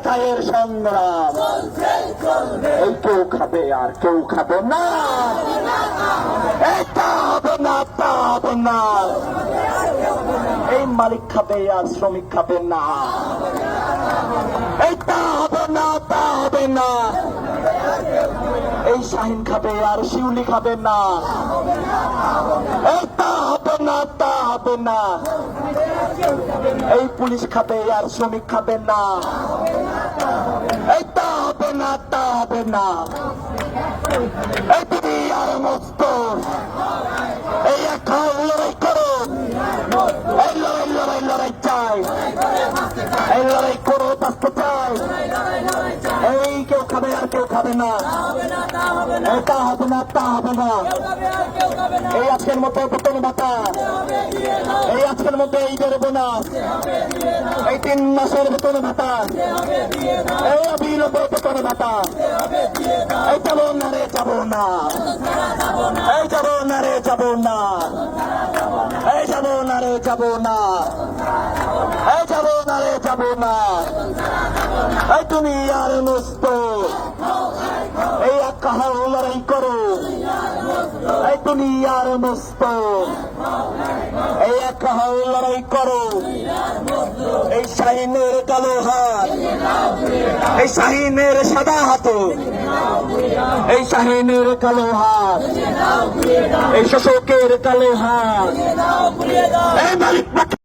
রাখায়ের সংগ্রাম এই কেউ খাবে আর কেউ খাবে না। না, তা হবে না। এই মালিক খাবে আর শ্রমিক খাবে না। এটা হবে না, তা হবে না। এই শাহিন খাবে আর শিউলি খাবে না। হবে না, তা হবে না। এই পুলিশ খাবে আর শ্রমিক খাবে না। এটা হবে না তা হবে না এটি আর মস্ত। এই একা লড়াই করো। এই লড়াই লড়াই লড়াই চাই। এই লড়াই করো চাই। কেউ খাবে আর কেউ খাবে না। এটা হবে না, তা হবে না। এই আজকের মতো বেতন ভাতা। এই আজকের মতো ঈদের বোনাস। এই তিন মাসের বেতন ভাতা। এই অবিলম্ব বেতন ভাতা। এই যাব না রে, যাব না। এই যাব না রে, যাব না। এই যাব না রে, যাব না। এই যাব না রে, যাব না। তুমি আর মুস্ত এই একা হাও লড়াই করো। এই তুমি আর মুস্ত এই একা হাও লড়াই করো। এই শাহিনের কালো হাত। এই শাহিনের সাদা হাত। এই শাহিনের কালো হাত। এই শোষকের কালো হাত। এই মালিক